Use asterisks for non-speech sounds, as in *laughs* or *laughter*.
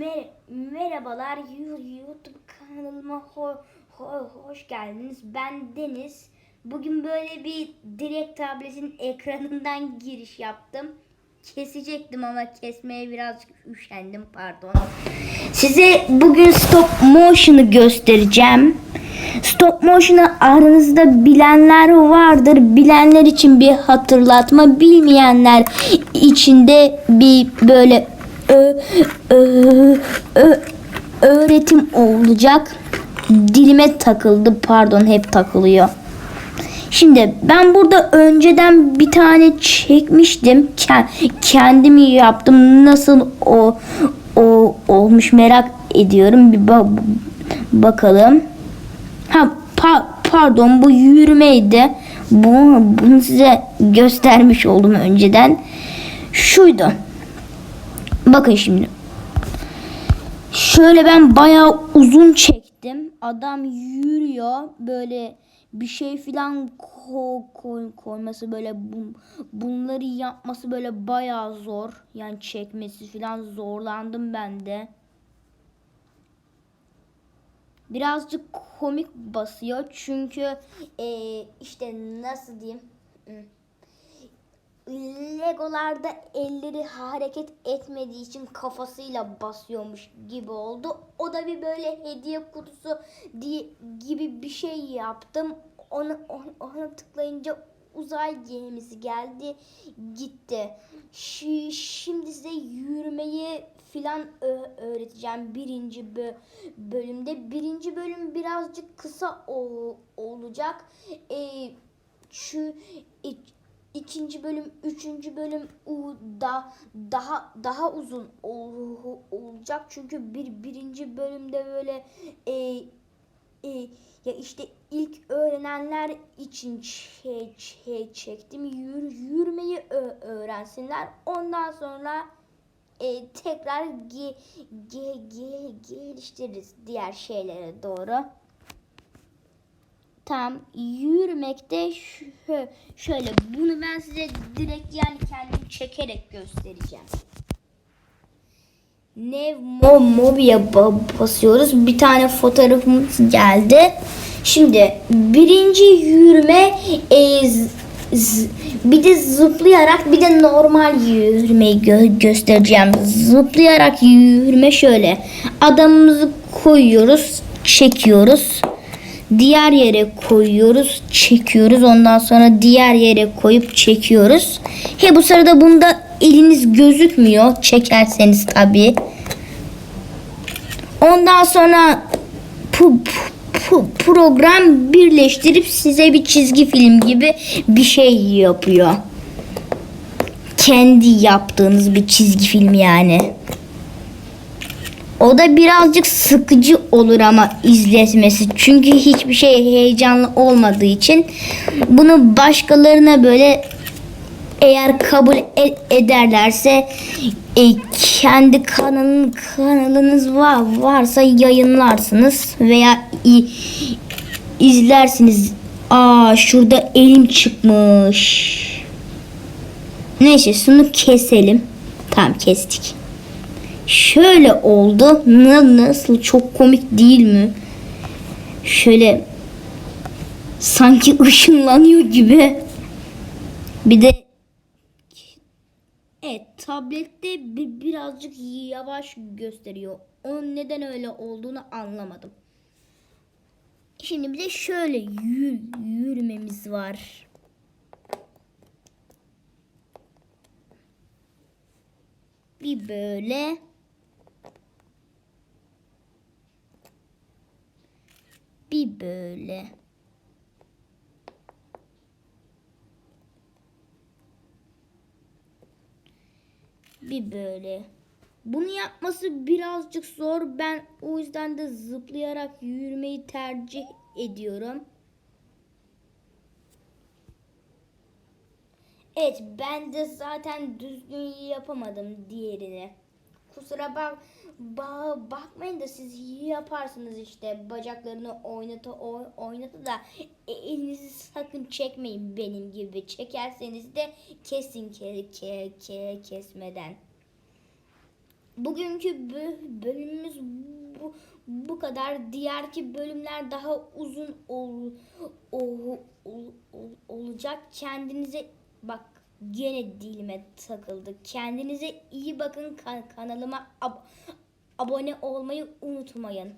Mer merhabalar YouTube kanalıma ho ho hoş geldiniz. Ben Deniz. Bugün böyle bir direkt tabletin ekranından giriş yaptım. Kesecektim ama kesmeye birazcık üşendim pardon. Size bugün stop motion'ı göstereceğim. Stop motion'ı aranızda bilenler vardır. Bilenler için bir hatırlatma, bilmeyenler için de bir böyle ö, ö, öğretim olacak. Dilime takıldı pardon hep takılıyor. Şimdi ben burada önceden bir tane çekmiştim. Ke- Kendim yaptım. Nasıl o o olmuş merak ediyorum. Bir ba- bakalım. Ha pa- pardon bu yürümeydi. Bu bunu size göstermiş oldum önceden. Şuydu. Bakın şimdi. Şöyle ben bayağı uzun çektim. Adam yürüyor. Böyle bir şey filan ko- koy- koyması böyle bun- bunları yapması böyle bayağı zor. Yani çekmesi filan zorlandım ben de. Birazcık komik basıyor çünkü eee, işte nasıl diyeyim. Legolarda elleri hareket etmediği için kafasıyla basıyormuş gibi oldu. O da bir böyle hediye kutusu diye gibi bir şey yaptım. Onu, onu tıklayınca uzay gemisi geldi gitti. Şi- Şimdi size yürümeyi filan öğreteceğim birinci bö- bölümde. Birinci bölüm birazcık kısa olacak. Ee, şu e, ikinci bölüm, üçüncü bölüm da daha daha uzun ol- olacak. Çünkü bir birinci bölümde böyle e, e, ya işte ilk öğrenenler için şey, şey çektim. Yür, yürümeyi öğrensinler. Ondan sonra e, tekrar ge, ge, ge, geliştiririz diğer şeylere doğru. Tam yürümekte şö- şöyle bunu ben size direkt yani kendim çekerek göstereceğim. Nev mo mobi'ye ba- basıyoruz. Bir tane fotoğrafımız geldi. Şimdi birinci yürüme e, bir de zıplayarak bir de normal yürümeyi gö- göstereceğim. Zıplayarak yürüme şöyle. Adamımızı koyuyoruz, çekiyoruz diğer yere koyuyoruz, çekiyoruz. Ondan sonra diğer yere koyup çekiyoruz. He bu sırada bunda eliniz gözükmüyor. Çekerseniz tabii. Ondan sonra pu, pu- program birleştirip size bir çizgi film gibi bir şey yapıyor. Kendi yaptığınız bir çizgi film yani. O da birazcık sıkıcı olur ama izletmesi. Çünkü hiçbir şey heyecanlı olmadığı için bunu başkalarına böyle eğer kabul e- ederlerse e, kendi kanalın kanalınız var varsa yayınlarsınız veya i- izlersiniz. Aa şurada elim çıkmış. Neyse şunu keselim. Tamam kestik. Şöyle oldu. Na- Nasıl çok komik değil mi? Şöyle sanki *laughs* ışınlanıyor gibi. Bir de Evet tablette bi- birazcık yavaş gösteriyor. Onun neden öyle olduğunu anlamadım. Şimdi bir de şöyle yü- yürümemiz var. Bir böyle. Bir böyle. Bir böyle. Bunu yapması birazcık zor. Ben o yüzden de zıplayarak yürümeyi tercih ediyorum. Evet ben de zaten düzgün yapamadım diğerini. Kusura bak ba- bakmayın da siz yaparsınız işte bacaklarını oynata oy- oynata da e- elinizi sakın çekmeyin benim gibi. Çekerseniz de kesin ke ke ke kesmeden. Bugünkü bö- bölümümüz bu, bu kadar. Diğerki bölümler daha uzun ol, ol- ol- ol- olacak. Kendinize bak gene dilime takıldı. Kendinize iyi bakın. Kan- kanalıma ab- abone olmayı unutmayın.